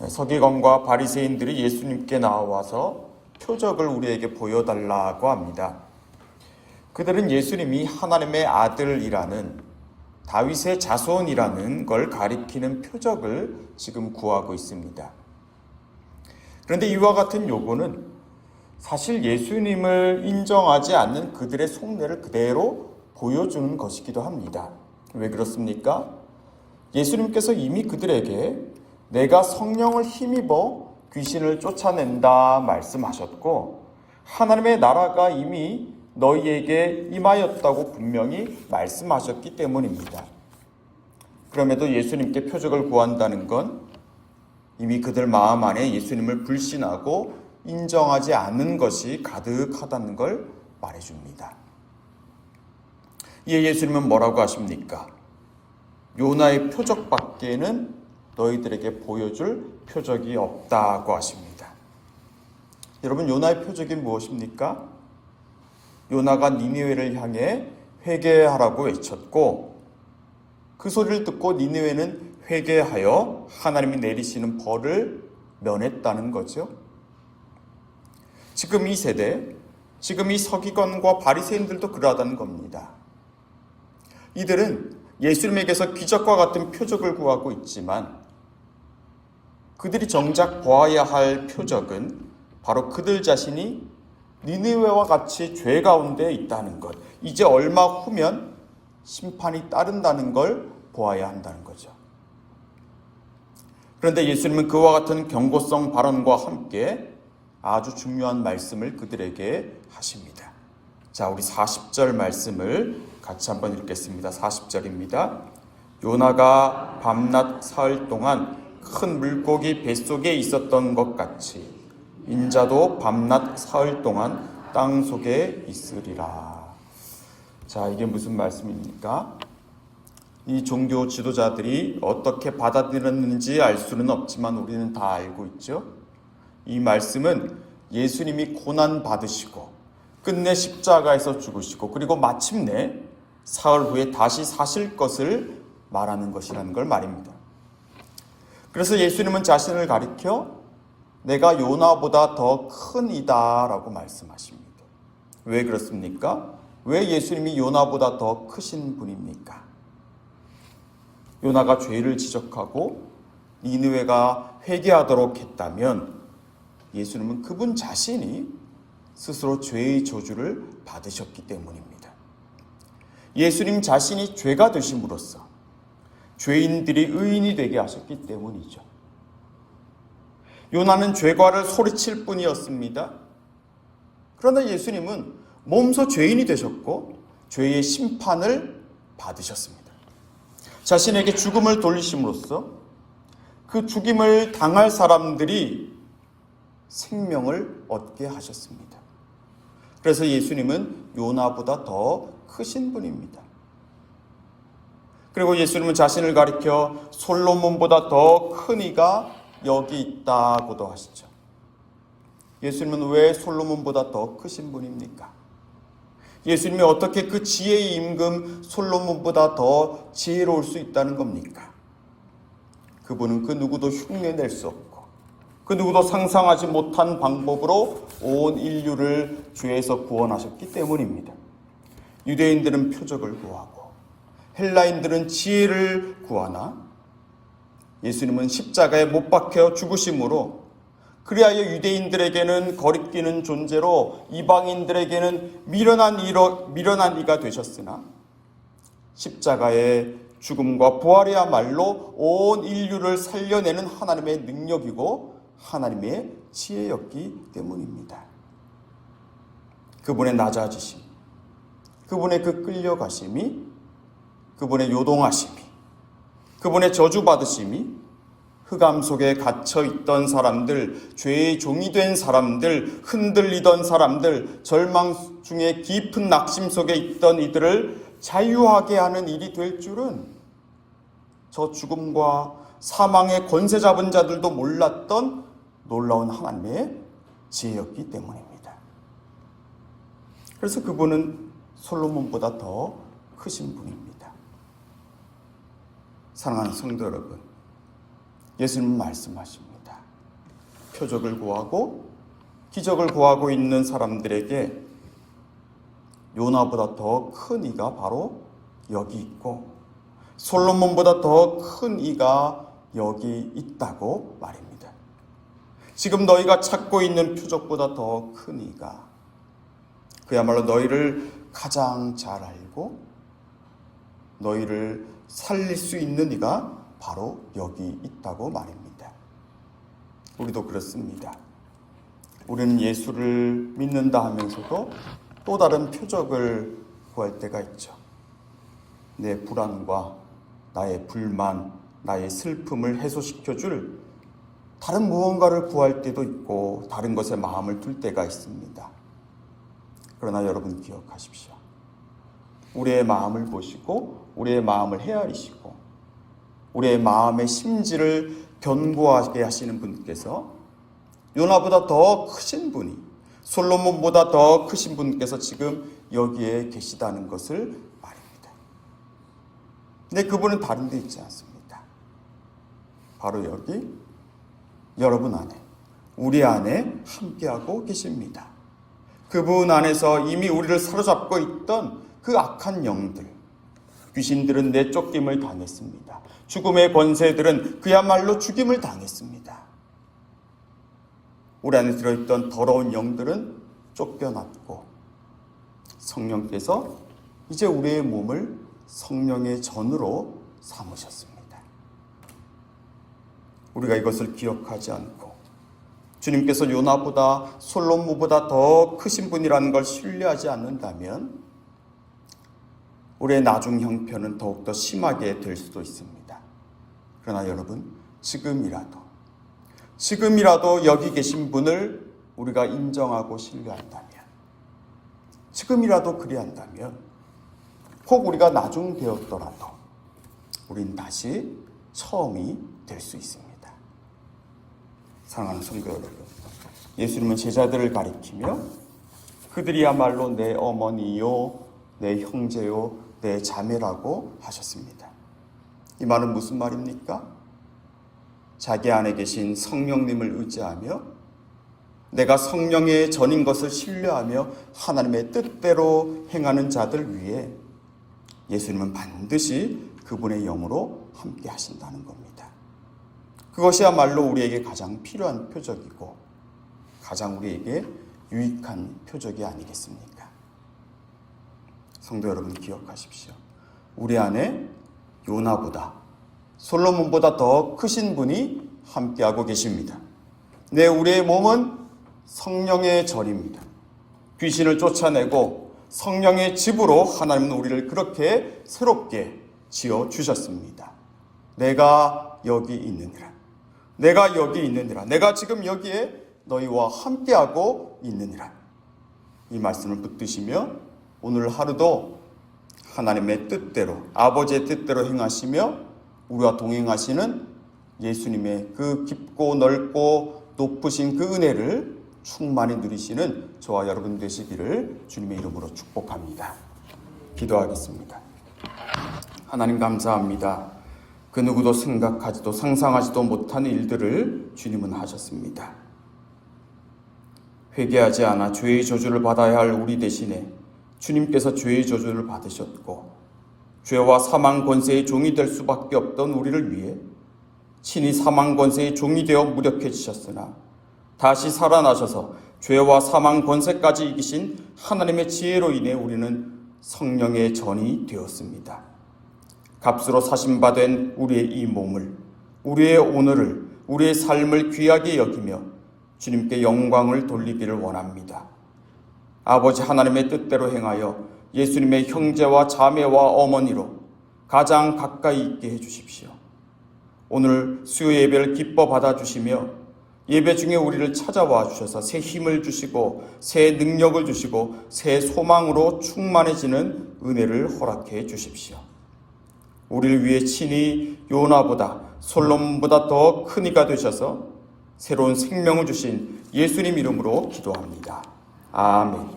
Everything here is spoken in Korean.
서기관과 바리새인들이 예수님께 나와서 표적을 우리에게 보여달라고 합니다. 그들은 예수님이 하나님의 아들이라는 다윗의 자손이라는 걸 가리키는 표적을 지금 구하고 있습니다. 그런데 이와 같은 요구는 사실 예수님을 인정하지 않는 그들의 속내를 그대로 보여주는 것이기도 합니다. 왜 그렇습니까? 예수님께서 이미 그들에게 내가 성령을 힘입어 귀신을 쫓아낸다 말씀하셨고 하나님의 나라가 이미 너희에게 임하였다고 분명히 말씀하셨기 때문입니다. 그럼에도 예수님께 표적을 구한다는 건 이미 그들 마음 안에 예수님을 불신하고 인정하지 않는 것이 가득하다는 걸 말해줍니다. 이에 예수님은 뭐라고 하십니까? 요나의 표적밖에는 너희들에게 보여줄 표적이 없다고 하십니다. 여러분 요나의 표적이 무엇입니까? 요나가 니느웨를 향해 회개하라고 외쳤고 그 소리를 듣고 니느웨는 회개하여 하나님이 내리시는 벌을 면했다는 거죠. 지금 이 세대, 지금 이 서기관과 바리새인들도 그러하다는 겁니다. 이들은 예수님에게서 기적과 같은 표적을 구하고 있지만 그들이 정작 보아야 할 표적은 바로 그들 자신이 니느웨와 같이 죄 가운데 있다는 것. 이제 얼마 후면 심판이 따른다는 걸 보아야 한다는 거죠. 그런데 예수님은 그와 같은 경고성 발언과 함께 아주 중요한 말씀을 그들에게 하십니다. 자, 우리 40절 말씀을 같이 한번 읽겠습니다. 40절입니다. 요나가 밤낮 사흘 동안 큰 물고기 뱃속에 있었던 것 같이 인자도 밤낮 사흘 동안 땅 속에 있으리라. 자, 이게 무슨 말씀입니까? 이 종교 지도자들이 어떻게 받아들였는지 알 수는 없지만 우리는 다 알고 있죠. 이 말씀은 예수님이 고난 받으시고 끝내 십자가에서 죽으시고 그리고 마침내 사흘 후에 다시 사실 것을 말하는 것이라는 걸 말입니다. 그래서 예수님은 자신을 가리켜 내가 요나보다 더 큰 이다라고 말씀하십니다. 왜 그렇습니까? 왜 예수님이 요나보다 더 크신 분입니까? 요나가 죄를 지적하고 니느웨가 회개하도록 했다면 예수님은 그분 자신이 스스로 죄의 저주를 받으셨기 때문입니다. 예수님 자신이 죄가 되심으로써 죄인들이 의인이 되게 하셨기 때문이죠. 요나는 죄과를 소리칠 뿐이었습니다. 그러나 예수님은 몸소 죄인이 되셨고 죄의 심판을 받으셨습니다. 자신에게 죽음을 돌리심으로써 그 죽임을 당할 사람들이 생명을 얻게 하셨습니다. 그래서 예수님은 요나보다 더 크신 분입니다. 그리고 예수님은 자신을 가리켜 솔로몬보다 더 큰 이가 여기 있다고도 하시죠. 예수님은 왜 솔로몬보다 더 크신 분입니까? 예수님이 어떻게 그 지혜의 임금 솔로몬보다 더 지혜로울 수 있다는 겁니까? 그분은 그 누구도 흉내낼 수 없고 그 누구도 상상하지 못한 방법으로 온 인류를 죄에서 구원하셨기 때문입니다. 유대인들은 표적을 구하고 헬라인들은 지혜를 구하나 예수님은 십자가에 못 박혀 죽으심으로 그리하여 유대인들에게는 거리끼는 존재로 이방인들에게는 미련한 이로, 미련한 이가 되셨으나 십자가의 죽음과 부활이야말로 온 인류를 살려내는 하나님의 능력이고 하나님의 지혜였기 때문입니다. 그분의 낮아지심, 그분의 그 끌려가심이, 그분의 요동하심이, 그분의 저주받으심이 흑암 속에 갇혀 있던 사람들, 죄의 종이 된 사람들, 흔들리던 사람들, 절망 중에 깊은 낙심 속에 있던 이들을 자유하게 하는 일이 될 줄은 저 죽음과 사망의 권세 잡은 자들도 몰랐던 놀라운 하나님의 지혜였기 때문입니다. 그래서 그분은 솔로몬보다 더 크신 분입니다. 사랑하는 성도 여러분, 예수님은 말씀하십니다. 표적을 구하고 기적을 구하고 있는 사람들에게 요나보다 더 큰 이가 바로 여기 있고 솔로몬보다 더 큰 이가 여기 있다고 말입니다. 지금 너희가 찾고 있는 표적보다 더 큰 이가 그야말로 너희를 가장 잘 알고 너희를 살릴 수 있는 이가 바로 여기 있다고 말입니다. 우리도 그렇습니다. 우리는 예수를 믿는다 하면서도 또 다른 표적을 구할 때가 있죠. 내 불안과 나의 불만, 나의 슬픔을 해소시켜 줄 다른 무언가를 구할 때도 있고 다른 것에 마음을 둘 때가 있습니다. 그러나 여러분 기억하십시오. 우리의 마음을 보시고 우리의 마음을 헤아리시고 우리의 마음의 심지를 견고하게 하시는 분께서 요나보다 더 크신 분이 솔로몬보다 더 크신 분께서 지금 여기에 계시다는 것을 말입니다. 근데 그분은 다른 데 있지 않습니다. 바로 여기 여러분 안에 우리 안에 함께하고 계십니다. 그분 안에서 이미 우리를 사로잡고 있던 그 악한 영들 귀신들은 내쫓김을 당했습니다. 죽음의 권세들은 그야말로 죽임을 당했습니다. 우리 안에 들어있던 더러운 영들은 쫓겨났고 성령께서 이제 우리의 몸을 성령의 전으로 삼으셨습니다. 우리가 이것을 기억하지 않고 주님께서 요나보다 솔로몬보다 더 크신 분이라는 걸 신뢰하지 않는다면 우리의 나중 형편은 더욱더 심하게 될 수도 있습니다. 그러나 여러분, 지금이라도, 지금이라도 여기 계신 분을 우리가 인정하고 신뢰한다면, 지금이라도 그리한다면, 혹 우리가 나중 되었더라도, 우린 다시 처음이 될 수 있습니다. 사랑하는 성도 여러분, 예수님은 제자들을 가리키며 그들이야말로 내 어머니요, 내 형제요, 내 자매라고 하셨습니다. 이 말은 무슨 말입니까? 자기 안에 계신 성령님을 의지하며 내가 성령의 전인 것을 신뢰하며 하나님의 뜻대로 행하는 자들 위해 예수님은 반드시 그분의 영으로 함께 하신다는 겁니다. 그것이야말로 우리에게 가장 필요한 표적이고 가장 우리에게 유익한 표적이 아니겠습니까? 성도 여러분 기억하십시오. 우리 안에 요나보다 솔로몬보다 더 크신 분이 함께하고 계십니다. 네, 우리의 몸은 성령의 절입니다. 귀신을 쫓아내고 성령의 집으로 하나님은 우리를 그렇게 새롭게 지어 주셨습니다. 내가 여기 있느니라. 내가 여기 있느니라. 내가 지금 여기에 너희와 함께하고 있느니라. 이 말씀을 붙드시며 오늘 하루도 하나님의 뜻대로 아버지의 뜻대로 행하시며 우리와 동행하시는 예수님의 그 깊고 넓고 높으신 그 은혜를 충만히 누리시는 저와 여러분 되시기를 주님의 이름으로 축복합니다. 기도하겠습니다. 하나님 감사합니다. 그 누구도 생각하지도 상상하지도 못한 일들을 주님은 하셨습니다. 회개하지 않아 죄의 저주를 받아야 할 우리 대신에 주님께서 죄의 저주를 받으셨고 죄와 사망 권세의 종이 될 수밖에 없던 우리를 위해 친히 사망 권세의 종이 되어 무력해지셨으나 다시 살아나셔서 죄와 사망 권세까지 이기신 하나님의 지혜로 인해 우리는 성령의 전이 되었습니다. 값으로 사심받은 우리의 이 몸을 우리의 오늘을 우리의 삶을 귀하게 여기며 주님께 영광을 돌리기를 원합니다. 아버지 하나님의 뜻대로 행하여 예수님의 형제와 자매와 어머니로 가장 가까이 있게 해 주십시오. 오늘 수요 예배를 기뻐 받아 주시며 예배 중에 우리를 찾아와 주셔서 새 힘을 주시고 새 능력을 주시고 새 소망으로 충만해지는 은혜를 허락해 주십시오. 우리를 위해 친히 요나보다 솔롬보다 더 큰 이가 되셔서 새로운 생명을 주신 예수님 이름으로 기도합니다. 아멘.